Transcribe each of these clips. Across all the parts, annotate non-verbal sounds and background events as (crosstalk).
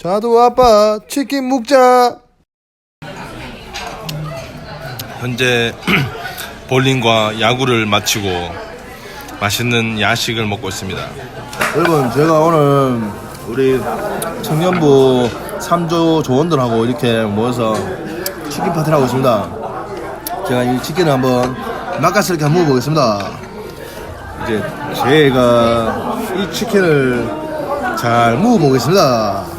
자두 아빠 치킨 묵자. 현재 (clears throat) 볼링과 야구를 마치고 맛있는 야식을 먹고 있습니다. 여러분 제가 오늘 우리 청년부 3조 조원들하고 이렇게 모여서 치킨 파티를 하고 있습니다. 제가 이 치킨을 한번 맛까스 이렇게 한번 먹어보겠습니다. 이제 제가 이 치킨을 잘 먹어보겠습니다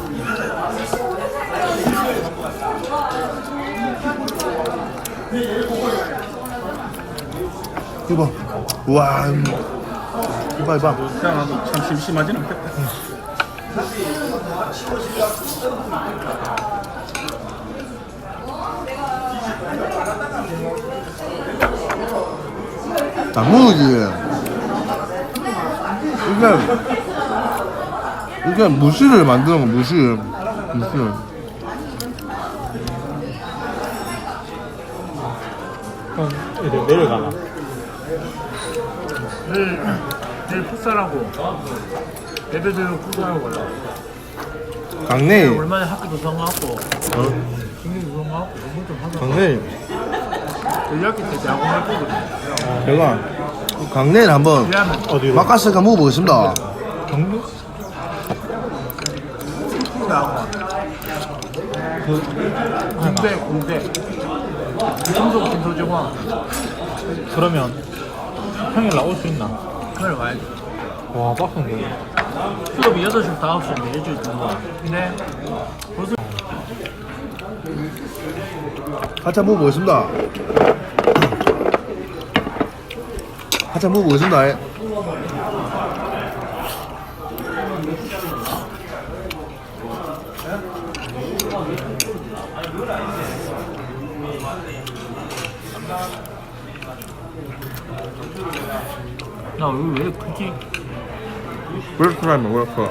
이거 봐. 우와 음. 이봐 이봐. 그냥 나도 참 심심하진 않겠다. 당근이지. 이게 이게 무시를 만드는 거 무시. 무시 형, 이제 내려가나. 내일, 내일 풋살하고, 예배드리고 풋살하고 가자. 강내 얼마나 학교도 성하고, 중국도 성하고, 공부 좀 하자. 강내 대학교 때 야구 할 거거든. 제가 이 강내를 한번 어디로? 맛가스가 먹어보겠습니다 경북? 야구. 그, 군대, 군대. 김속 김소정화. 그러면 평일 나올 수 있나? 그걸 와야지. 와 빡센데 수업이 8시부터 9시인데 일주일 동안. 근데, 벌써 같이 한번 먹어보겠습니다 같이 한번 먹어보겠습니다 나 여기 왜 크지? 그렇게 하면 그렇게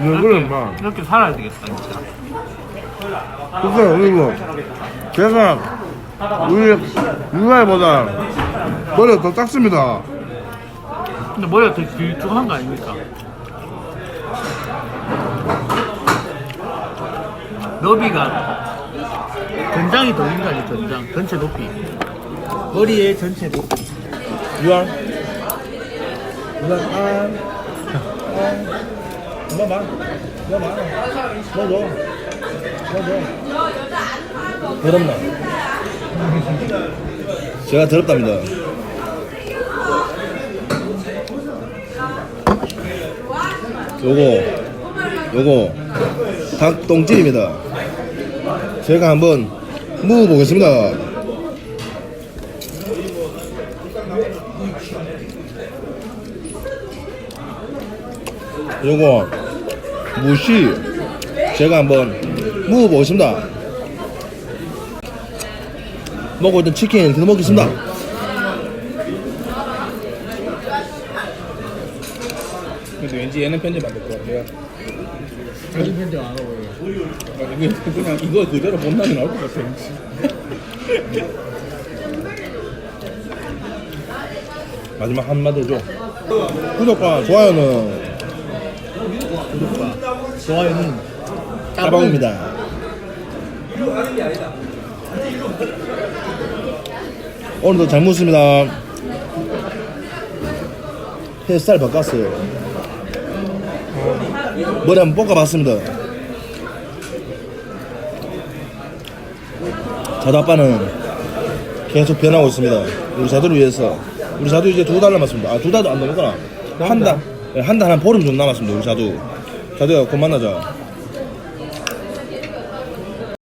이거는 막 이렇게 살아야 되겠다 진짜 그래서 그리고 제가 우리 유아이보다 머리가 더 작습니다 근데 머리가 되게 길쭉한 거 아닙니까? 너비가 전장이 더 인간이 전장? 전체 높이. 머리의 전체 높이. 유알 유알 아 엄마 봐? 엄마 봐? 넣어줘? 넣어줘 더럽나 제가 더럽답니다. 요거 요거 닭똥집입니다. 제가 한번 먹어보겠습니다. 요거 무시 제가 한번 먹어보겠습니다. 먹고 있던 치킨 계속 먹겠습니다. 근데 왠지 얘는 편집 안될 것 같아요 사진 편집 안 하고 아, 이게 그냥 이거 그대로 못나게 나올 것 같아 마지막 한마디 해줘 구독과 좋아요는? 좋아요는 따봉입니다. 오늘도 잘 먹습니다. 햇살 바꿨어요 머리 한번 볶아봤습니다. 자두 아빠는 계속 변하고 있습니다. 우리 자두를 위해서. 우리 자두 이제 두 달 남았습니다. 아 두 달도 안 넘었구나. 한 달 한 달. 한 보름 정도 남았습니다 우리 자두. 자두야 곧 만나자